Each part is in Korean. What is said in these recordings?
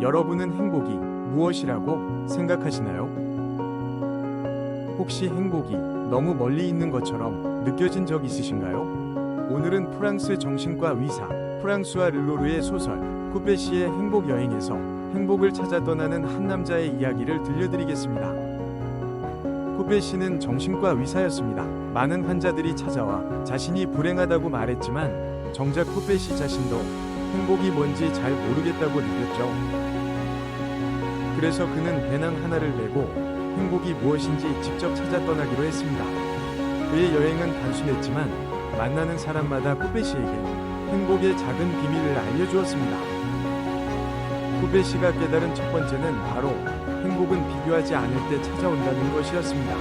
여러분은 행복이 무엇이라고 생각하시나요? 혹시 행복이 너무 멀리 있는 것처럼 느껴진 적 있으신가요? 오늘은 프랑스 정신과 의사 프랑스와 르로르의 소설 쿠페시의 행복 여행에서 행복을 찾아 떠나는 한 남자의 이야기를 들려드리겠습니다. 쿠페시는 정신과 의사였습니다. 많은 환자들이 찾아와 자신이 불행하다고 말했지만 정작 쿠페시 자신도 행복이 뭔지 잘 모르겠다고 느꼈죠. 그래서 그는 배낭 하나를 메고 행복이 무엇인지 직접 찾아 떠나기로 했습니다. 그의 여행은 단순했지만 만나는 사람마다 쿠페시에게 행복의 작은 비밀을 알려주었습니다. 쿠페시가 깨달은 첫 번째는 바로 행복은 비교하지 않을 때 찾아온다는 것이었습니다.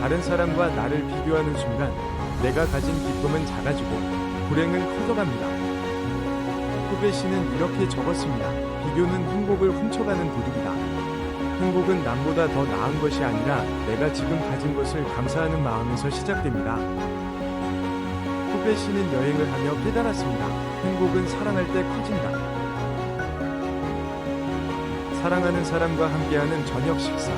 다른 사람과 나를 비교하는 순간 내가 가진 기쁨은 작아지고 불행은 커져갑니다. 쿠베시는 이렇게 적었습니다. 비교는 행복을 훔쳐가는 도둑이다. 행복은 남보다 더 나은 것이 아니라 내가 지금 가진 것을 감사하는 마음에서 시작됩니다. 쿠베시는 여행을 하며 깨달았습니다. 행복은 사랑할 때 커진다. 사랑하는 사람과 함께하는 저녁 식사,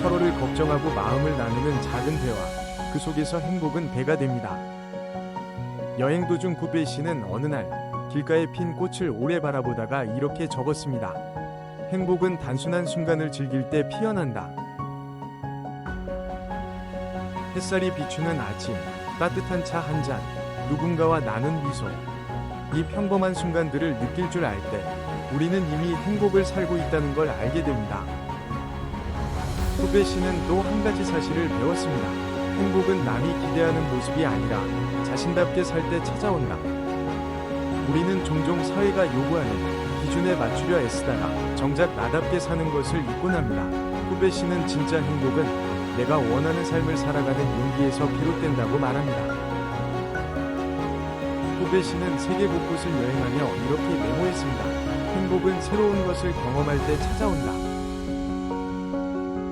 서로를 걱정하고 마음을 나누는 작은 대화, 그 속에서 행복은 배가 됩니다. 여행 도중 쿠베 씨는 어느 날 길가에 핀 꽃을 오래 바라보다가 이렇게 적었습니다. 행복은 단순한 순간을 즐길 때 피어난다. 햇살이 비추는 아침, 따뜻한 차 한 잔, 누군가와 나눈 미소. 이 평범한 순간들을 느낄 줄 알 때, 우리는 이미 행복을 살고 있다는 걸 알게 됩니다. 후배 씨는 또 한 가지 사실을 배웠습니다. 행복은 남이 기대하는 모습이 아니라 자신답게 살 때 찾아온다. 우리는 종종 사회가 요구하는 기준에 맞추려 애쓰다가 정작 나답게 사는 것을 잊곤 합니다. 후배 씨는 진짜 행복은 내가 원하는 삶을 살아가는 용기에서 비롯된다고 말합니다. 후배 씨는 세계 곳곳을 여행하며 이렇게 메모했습니다. 행복은 새로운 것을 경험할 때 찾아온다.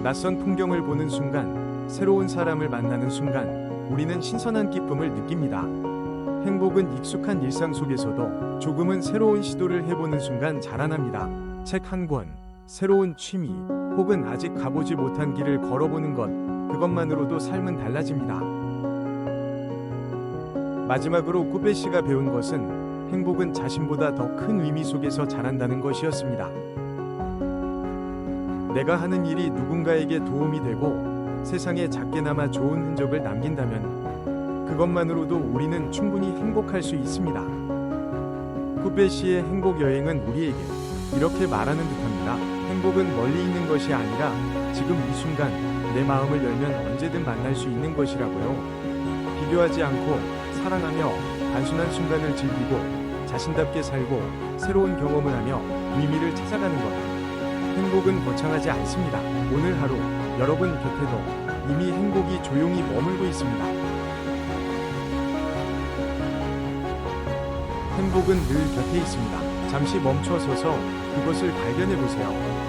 낯선 풍경을 보는 순간, 새로운 사람을 만나는 순간, 우리는 신선한 기쁨을 느낍니다. 행복은 익숙한 일상 속에서도 조금은 새로운 시도를 해보는 순간 자라납니다. 책 한 권, 새로운 취미, 혹은 아직 가보지 못한 길을 걸어보는 것, 그것만으로도 삶은 달라집니다. 마지막으로 꾸베 씨가 배운 것은 행복은 자신보다 더 큰 의미 속에서 자란다는 것이었습니다. 내가 하는 일이 누군가에게 도움이 되고 세상에 작게나마 좋은 흔적을 남긴다면 그것만으로도 우리는 충분히 행복할 수 있습니다. 쿠페 씨의 행복 여행은 우리에게 이렇게 말하는 듯합니다. 행복은 멀리 있는 것이 아니라 지금 이 순간 내 마음을 열면 언제든 만날 수 있는 것이라고요. 비교하지 않고 사랑하며 단순한 순간을 즐기고 자신답게 살고 새로운 경험을 하며 의미를 찾아가는 것. 행복은 거창하지 않습니다. 오늘 하루 여러분 곁에도 이미 행복이 조용히 머물고 있습니다. 행복은 늘 곁에 있습니다. 잠시 멈춰 서서 그것을 발견해 보세요.